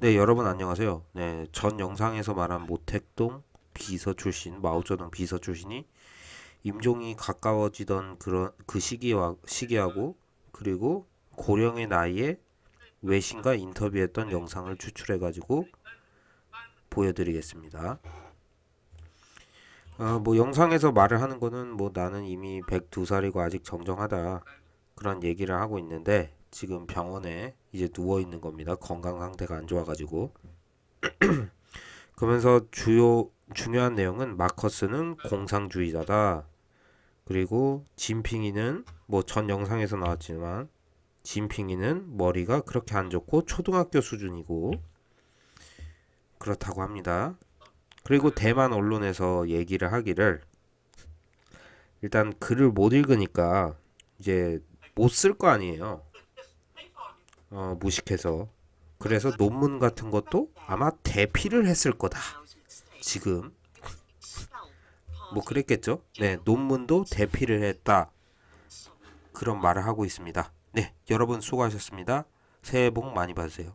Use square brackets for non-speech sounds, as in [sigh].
네, 여러분 안녕하세요. 네, 전 영상에서 말한 모택동 비서 출신, 마오쩌둥 비서 출신이 임종이 가까워지던 그런 그 시기와 시기하고 그리고 고령의 나이에 외신과 인터뷰했던 영상을 추출해 가지고 보여드리겠습니다. 아, 뭐 영상에서 말을 하는 거는 뭐 나는 이미 102살이고 아직 정정하다 그런 얘기를 하고 있는데 지금 병원에 이제 누워 있는 겁니다. 건강 상태가 안 좋아가지고. [clears throat] 그러면서 주요 중요한 내용은 마커스는 공상주의자다. 그리고 진핑이는 뭐 전 영상에서 나왔지만 진핑이는 머리가 그렇게 안 좋고 초등학교 수준이고 그렇다고 합니다. 그리고 대만 언론에서 얘기를 하기를 일단 글을 못 읽으니까 이제 못 쓸 거 아니에요. 어, 무식해서 그래서 논문 같은 것도 아마 대피를 했을 거다. 지금 뭐 그랬겠죠? 네, 논문도 대피를 했다. 그런 말을 하고 있습니다. 네, 여러분 수고하셨습니다. 새해 복 많이 받으세요.